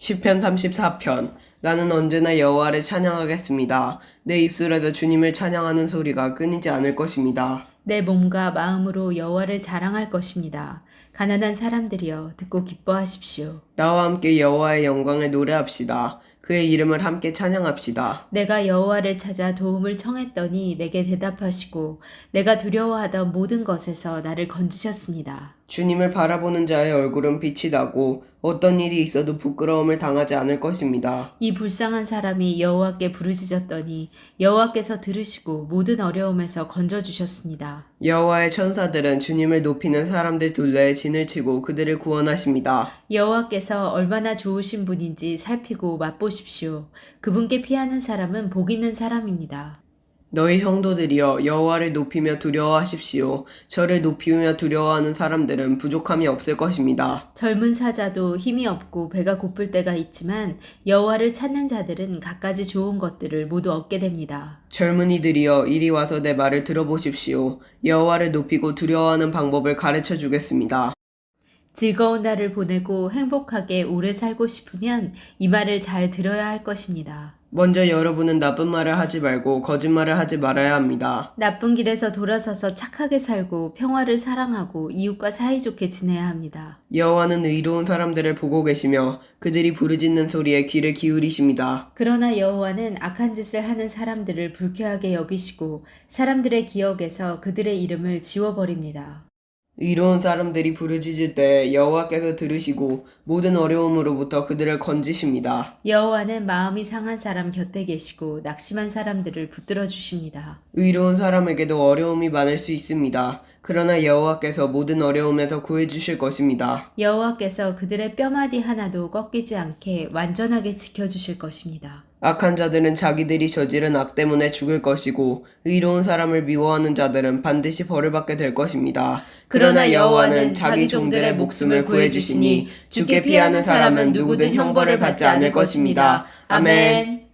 시편 34편 나는 언제나 여호와를 찬양하겠습니다. 내 입술에서 주님을 찬양하는 소리가 끊이지 않을 것입니다. 내 몸과 마음으로 여호와를 자랑할 것입니다. 가난한 사람들이여 듣고 기뻐하십시오. 나와 함께 여호와의 영광을 노래합시다. 그의 이름을 함께 찬양합시다. 내가 여호와를 찾아 도움을 청했더니 내게 대답하시고 내가 두려워하던 모든 것에서 나를 건지셨습니다. 주님을 바라보는 자의 얼굴은 빛이 나고 어떤 일이 있어도 부끄러움을 당하지 않을 것입니다. 이 불쌍한 사람이 여호와께 부르짖었더니 여호와께서 들으시고 모든 어려움에서 건져 주셨습니다. 여호와의 천사들은 주님을 높이는 사람들 둘레에 진을 치고 그들을 구원하십니다. 여호와께서 얼마나 좋으신 분인지 살피고 맛보십시오. 그분께 피하는 사람은 복 있는 사람입니다. 너희 성도들이여 여호와를 높이며 두려워하십시오. 저를 높이며 두려워하는 사람들은 부족함이 없을 것입니다. 젊은 사자도 힘이 없고 배가 고플 때가 있지만 여호와를 찾는 자들은 갖가지 좋은 것들을 모두 얻게 됩니다. 젊은이들이여 이리 와서 내 말을 들어보십시오. 여호와를 높이고 두려워하는 방법을 가르쳐 주겠습니다. 즐거운 날을 보내고 행복하게 오래 살고 싶으면 이 말을 잘 들어야 할 것입니다. 먼저 여러분은 나쁜 말을 하지 말고 거짓말을 하지 말아야 합니다. 나쁜 길에서 돌아서서 착하게 살고 평화를 사랑하고 이웃과 사이좋게 지내야 합니다. 여호와는 의로운 사람들을 보고 계시며 그들이 부르짖는 소리에 귀를 기울이십니다. 그러나 여호와는 악한 짓을 하는 사람들을 불쾌하게 여기시고 사람들의 기억에서 그들의 이름을 지워버립니다. 의로운 사람들이 부르짖을 때 여호와께서 들으시고 모든 어려움으로부터 그들을 건지십니다. 여호와는 마음이 상한 사람 곁에 계시고 낙심한 사람들을 붙들어 주십니다. 의로운 사람에게도 어려움이 많을 수 있습니다. 그러나 여호와께서 모든 어려움에서 구해 주실 것입니다. 여호와께서 그들의 뼈마디 하나도 꺾이지 않게 완전하게 지켜 주실 것입니다. 악한 자들은 자기들이 저지른 악 때문에 죽을 것이고 의로운 사람을 미워하는 자들은 반드시 벌을 받게 될 것입니다. 그러나 여호와는 자기 종들의 목숨을 구해 주시니 주께 피하는 사람은 누구든 형벌을 받지 않을 것입니다. 아멘.